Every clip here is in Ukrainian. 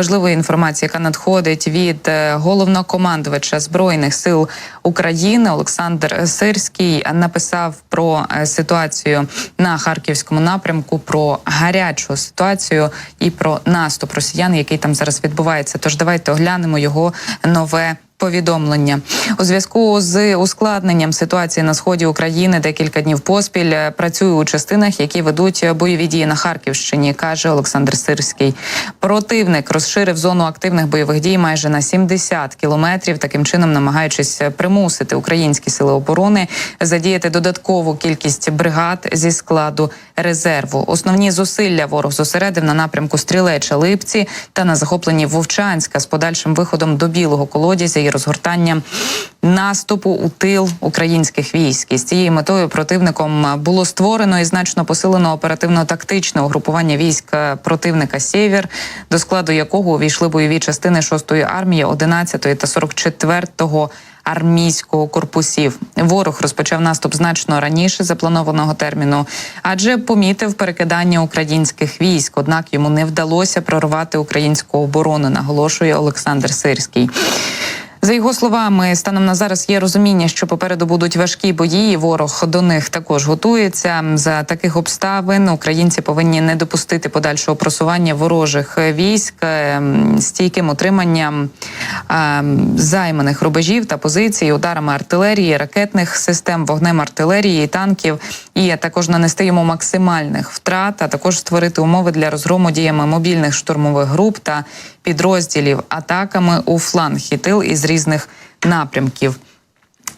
важливої інформації, яка надходить від е, головнокомандувача збройних сил України Олександр Сирський написав про е, ситуацію на харківському напрямку, про гарячу ситуацію і про наступ росіян, який там зараз відбувається. Тож давайте оглянемо його нове. Повідомлення у зв'язку з ускладненням ситуації на сході України декілька днів поспіль е, працюю у частинах, які ведуть бойові дії на Харківщині, каже Олександр Сирський. Противник розширив зону активних бойових дій майже на 70 кілометрів, таким чином намагаючись примусити українські сили оборони задіяти додаткову кількість бригад зі складу резерву. Основні зусилля ворог зосередив на напрямку Стрілеча Липці та на захопленні Вовчанська з подальшим виходом до білого колодязя і розгортанням наступу у тил українських військ. І з цією метою противником було створено і значно посилено оперативно-тактичне угрупування військ противника Сєвєр, до складу якого увійшли бойові частини 6-ї армії, 11-ї та 44-го армійського корпусів. Ворог розпочав наступ значно раніше запланованого терміну, адже помітив перекидання українських військ. Однак йому не вдалося прорвати українську оборону. Наголошує Олександр Сирський. За його словами, станом на зараз є розуміння, що попереду будуть важкі бої. і Ворог до них також готується. За таких обставин українці повинні не допустити подальшого просування ворожих військ ем, стійким утриманням займаних рубежів та позицій, ударами артилерії, ракетних систем, вогнем артилерії, танків, і також нанести йому максимальних втрат, а також створити умови для розгрому діями мобільних штурмових груп та підрозділів атаками у фланг і тил із різних напрямків.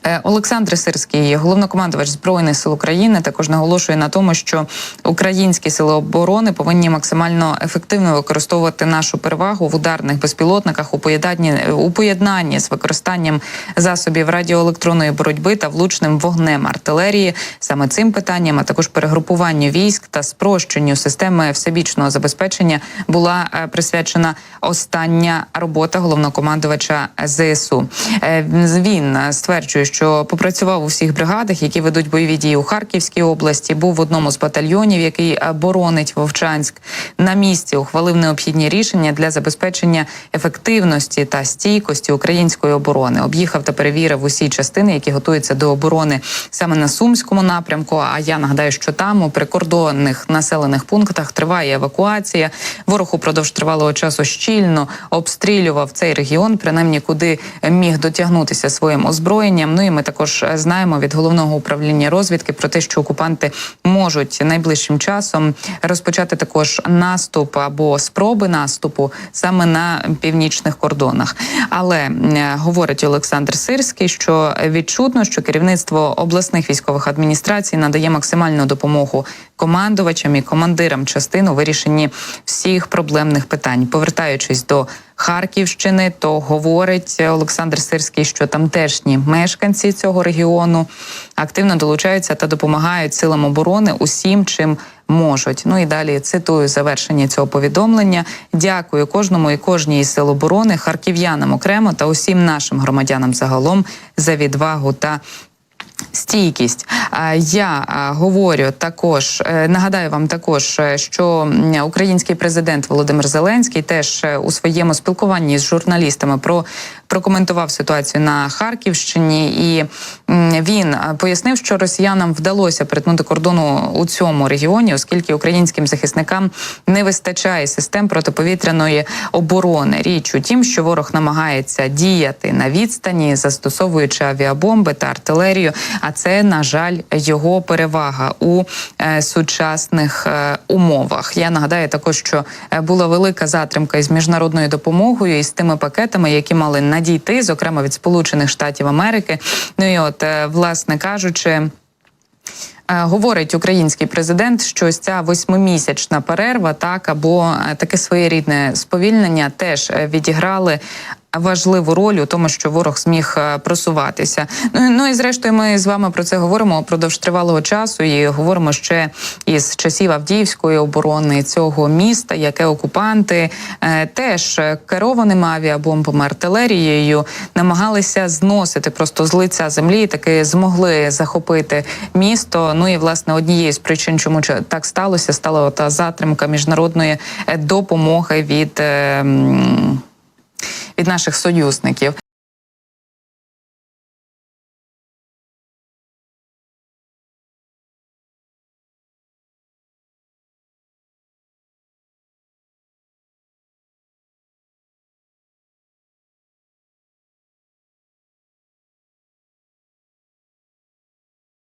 Е, Олександр Сирський, головнокомандувач збройних сил України, також наголошує на тому, що українські сили оборони повинні максимально ефективно використовувати нашу перевагу в ударних безпілотниках у поєднанні у поєднанні з використанням засобів радіоелектронної боротьби та влучним вогнем артилерії. Саме цим питанням, а також перегрупуванню військ та спрощенню системи всебічного забезпечення була е, присвячена остання робота головнокомандувача ЗСУ. Е, Він стверджує, що попрацював у всіх бригадах, які ведуть бойові дії у Харківській області. Був в одному з батальйонів, який е, боронить Вовчанськ. На місці ухвалив необхідні рішення для забезпечення ефективності та стійкості української оборони. Об'їхав та перевірив усі частини, які готуються до оборони саме на сумському напрямку. А я нагадаю, що там у прикордонних населених пунктах триває евакуація. Ворог упродовж тривалого часу щільно обстрілював цей регіон, принаймні куди міг дотягнутися своїм озброєнням. Ну і ми також е, знаємо від головного управління розвідки про те, що окупанти можуть найближчим часом розпочати також наступ або спроби наступу саме на північних кордонах. Але е, говорить Олександр Сирський, що відчутно, що керівництво обласних військових адміністрацій надає максимальну допомогу командувачам і командирам частин у вирішенні всіх проблемних питань, повертаючись до Харківщини, то говорить Олександр Сирський, що тамтешні мешканці цього регіону активно долучаються та допомагають силам оборони усім, чим можуть. Ну і далі цитую завершення цього повідомлення. Дякую кожному і кожній із сил оборони, харків'янам окремо та усім нашим громадянам загалом за відвагу та. Стійкість я говорю також. е, Нагадаю вам також, е, що український президент Володимир Зеленський теж е, у своєму спілкуванні з журналістами про прокоментував ситуацію на Харківщині, і він пояснив, що росіянам вдалося перетнути кордону у цьому регіоні, оскільки українським захисникам не вистачає систем протиповітряної оборони. Річ у тім, що ворог намагається діяти на відстані, застосовуючи авіабомби та артилерію. А це на жаль його перевага у е, сучасних е, умовах. Я нагадаю також, що е, була велика затримка із міжнародною допомогою і з тими пакетами, які мали надійти, зокрема від Сполучених Штатів Америки. Ну і от, власне кажучи. Говорить український президент, що ось ця восьмимісячна перерва, так або таке своєрідне сповільнення, теж відіграли важливу роль у тому, що ворог зміг е, просуватися. Ну, ну і зрештою, ми з вами про це говоримо упродовж тривалого часу, і говоримо ще із часів Авдіївської оборони цього міста, яке окупанти е, теж керованими авіабомбами, артилерією намагалися зносити просто з лиця землі, таки змогли захопити місто. Ну і власне однією з причин, чому так сталося, стала та затримка міжнародної е, допомоги від. е, від наших союзників